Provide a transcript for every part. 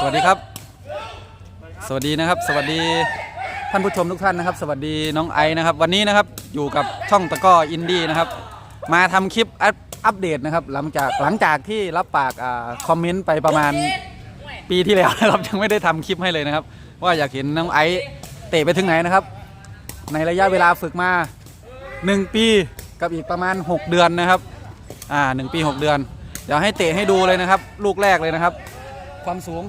สวัสดีครับ สวัสดีนะครับ สวัสดีท่านผู้ชมทุกท่านนะครับ สวัสดีน้องไอนะครับ วันนี้นะครับอยู่กับช่องตะกร้ออินดี้นะครับ มาทำคลิปอัปอัปเดตนะครับ หลังจากหลังจากที่รับปากอาคอมเมนต์ไปประมาณ ปีที่แล้วนะครับ ยังไม่ได้ทำคลิปให้เลยนะครับ ว่าอยากเห็นน้องไอเตะไปถึงไหนนะครับ ในระยะเวลาฝึกมา 1 ปีกับอีกประมาณ 6 เดือนนะครับ อ่าหนึ่งปี 6 เดือน เดี๋ยวให้เตะให้ดูเลยนะครับ ลูกแรกเลยนะครับ ความสูง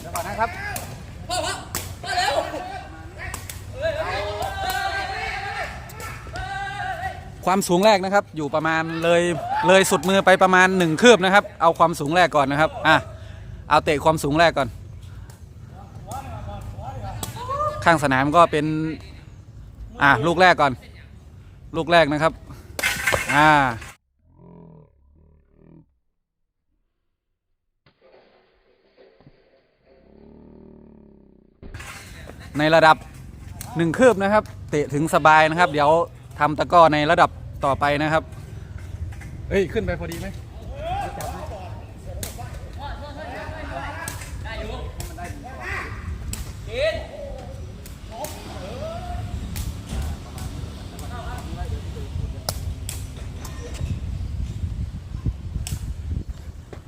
เดี๋ยวก่อนนะครับ ความสูงแรกนะครับ อยู่ประมาณเลยเลยสุดมือไปประมาณ1คืบนะครับ เอาความสูงแรกก่อนนะครับอะเอาเตะความสูงแรกก่อน ข้างสนามก็เป็นอะลูกแรกก่อน ลูกแรกนะครับอ่าในระดับหนึ่งคืบนะครับ เตะถึงสบายนะครับ เดี๋ยวทำตะก้อในระดับ ต่อไปนะครับเฮ้ย ขึ้นไปพอดีไหม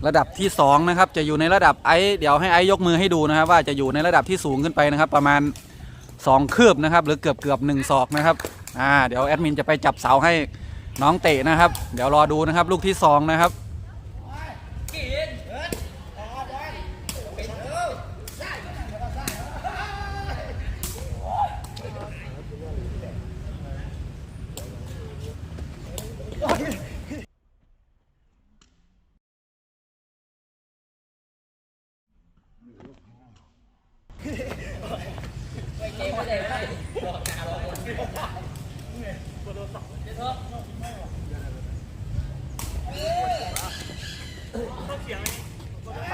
ระดับที่สองนะครับ จะอยู่ในระดับไอซ์เดี๋ยวให้ไอซ์ยกมือให้ดูนะครับ ว่าจะอยู่ในระดับที่สูงขึ้นไปนะครับ ประมาณ 2 คืบนะครับ หรือเกือบเกือบหนึ่งศอกนะครับ อ่าเดี๋ยวแอดมินจะไปจับเสาให้น้องเตะนะครับ เดี๋ยวรอดูนะครับลูกที่2นะครับเอาให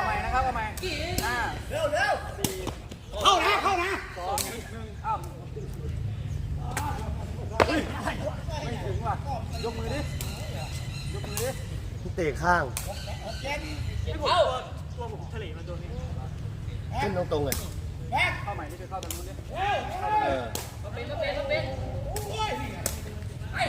ม่นะครับเอาใหม่ห้าเข้านะเข้านะสองหนึ่งอ้าวไม่ถึงว่ะยกมือดิยกมือดิเตะข้างขึ้นตรงๆเลยเข้าใหม่นี่คือเข้าทางนู้นดิเออเมื่อ มั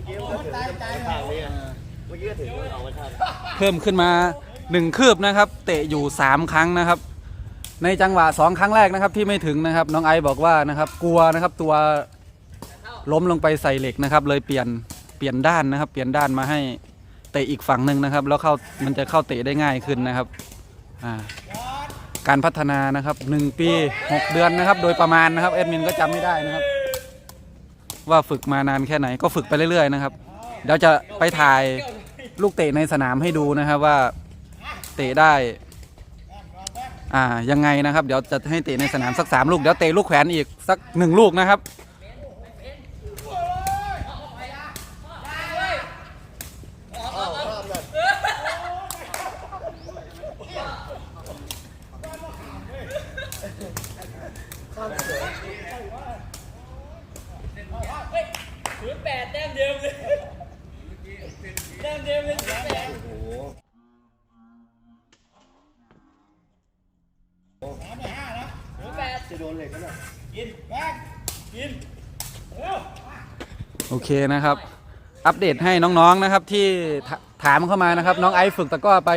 นก็ถึงทางนี้เมื่อกี้ก็ถึงเอาไว้ท่าเพิ่มขึ้นมา1คืบนะครับ เตะอยู่ 3 ครั้งนะครับ ในจังหวะ 2 ครั้งแรกนะครับที่ไม่ถึงนะครับ น้องไอซ์บอกว่านะครับ กลัวนะครับตัว ล้มลงไปใส่เหล็กนะครับ เลยเปลี่ยนเปลี่ยนด้านนะครับ เปลี่ยนด้านมาให้เตะอีกฝั่งหนึ่งนะครับ แล้วเข้ามันจะเข้าเตะได้ง่ายขึ้นนะครับอ่าการพัฒนานะครับ1ปี6 เดือนนะครับ โดยประมาณนะครับแอดมินก็จำไม่ได้นะครับ ว่าฝึกมานานแค่ไหนก็ฝึกไปเรื่อยๆนะครับเดี๋ยวจะไปถ่ายลูกเตะในสนามให้ดูนะครับว่าเตะได้อ่ายังไงนะครับ เดี๋ยวจะให้เตะในสนามสักสามลูกเดี๋ยวเตะลูกแขวนอีกสักหนึ่งลูกนะครับ ศูนย์แปดแต้มเดิมเลยแต้มเดิมเลยศูนย์แปดโอ้โหศูนย์แปดจะโดนเหล็กกันอะกินแม็กกินโอเคนะครับ อัปเดตให้น้องๆนะครับที่ถถามเข้ามานะครับ น้องไอซ์ฝึกตะกร้อไป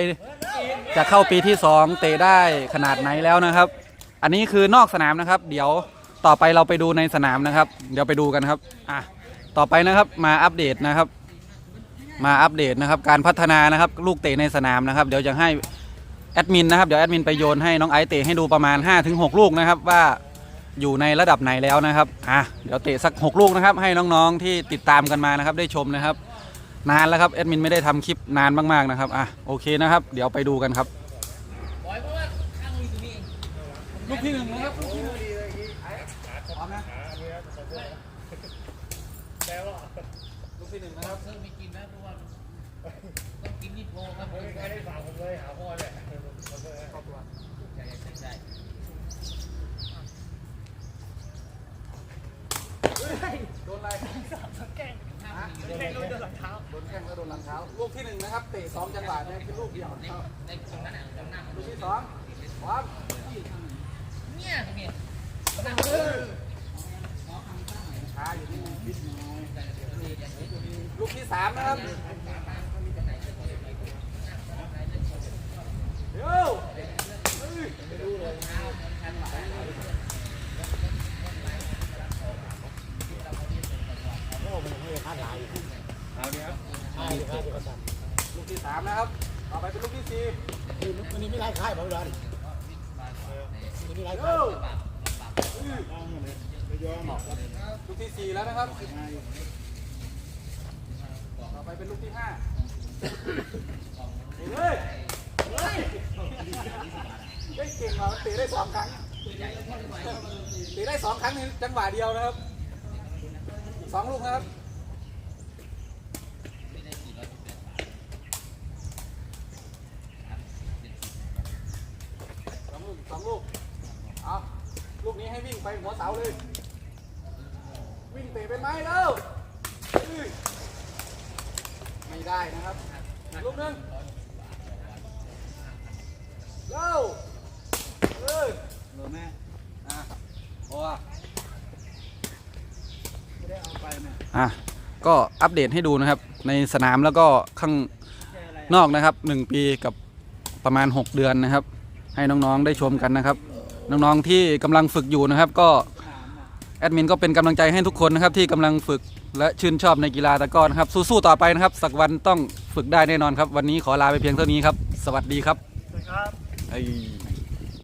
จะเข้าปีที่ 2 เตะได้ขนาดไหนแล้วนะครับ อันนี้คือนอกสนามนะครับ เดี๋ยวต่อไปเราไปดูในสนามนะครับ เดี๋ยวไปดูกันครับอะต่อไปนะครับมาอัปเดตนะครับ มาอัปเดตนะครับ การพัฒนานะครับลูกเตะในสนามนะครับ เดี๋ยวจะให้แอดมินนะครับเดี๋ยวแอดมินไปโยนให้น้องไอซ์เตะให้ดูประมาณ 5-6 ลูกนะครับว่าอยู่ในระดับไหนแล้วนะครับอะเดี๋ยวเตะสัก 6 ลูกนะครับ ให้น้องๆที่ติดตามกันมานะครับ ได้ชมนะครับ นานแล้วครับแอดมินไม่ได้ทำคลิปนานมากๆนะครับอะโอเคนะครับ เดี๋ยวไปดูกันครับอยเพราะว่าข้างมือตรงนี้เอง ลูกที่หนึ่งนะครับลูกที่หนึ่งพร้อมนะลูกที่หนึ่งนะครับเพิ่มไม่กินนะเพราะว่าต้องกินนี่โทรครับไม่มีใครได้ฝากผมเลยหาพ่อเนี่ยใช่ใช่ใช่โดนอะไรฮะไม่รู้จะหลังเท้าโดนแข้งแล้วโดนหลังเท้าลูกที่หนึ่งนะครับเตะสองจังหวะเนี่คือลูกเดียวในในตรงนั้นอะตรงหน้าลูกที่สองพร้อม เนี่ยตรงนี้ช้าอยู่นี่ลูกที่สามนะครับเดี๋ยวเอาดีครับลูกที่สามนะครับ ต่อไปเป็นลูกที่สี่วันนี้ไม่ไล่ค่ายผมเลย นี้ไรลูกที่สี่แล้วนะครับ ต่อไปเป็นลูกที่ห้าเฮ้ยเฮ้ยเฮ้ยเก่งมันเตะได้สองครั้งเตะได้สองครั้งในจังหวะเดียวนะครับสองลูกนะครับ สองลูกสองลูก เอาลูกนี้ให้วิ่งไปหัวเสาเลย วิ่งเตะเป็นไม้แล้วอื้อไม่ได้นะครับอีกลูกหนึงเร็วเออหนูแม่อะโอ้ไม่ได้เอาไปแม่อะก็อัปเดตให้ดูนะครับ ในสนามแล้วก็ข้างนอกนะครับ 1 ปีกับประมาณ 6 เดือนนะครับ ให้น้องๆได้ชมกันนะครับ น้องๆที่กำลังฝึกอยู่นะครับ ก็แอดมินก็เป็นกำลังใจให้ทุกคนนะครับที่กำลังฝึกและชื่นชอบในกีฬาตะกร้อนะครับ สู้ๆต่อไปนะครับ สักวันต้องฝึกได้แน่นอนครับ วันนี้ขอลาไปเพียงเท่านี้ครับ สวัสดีครับครับไอ้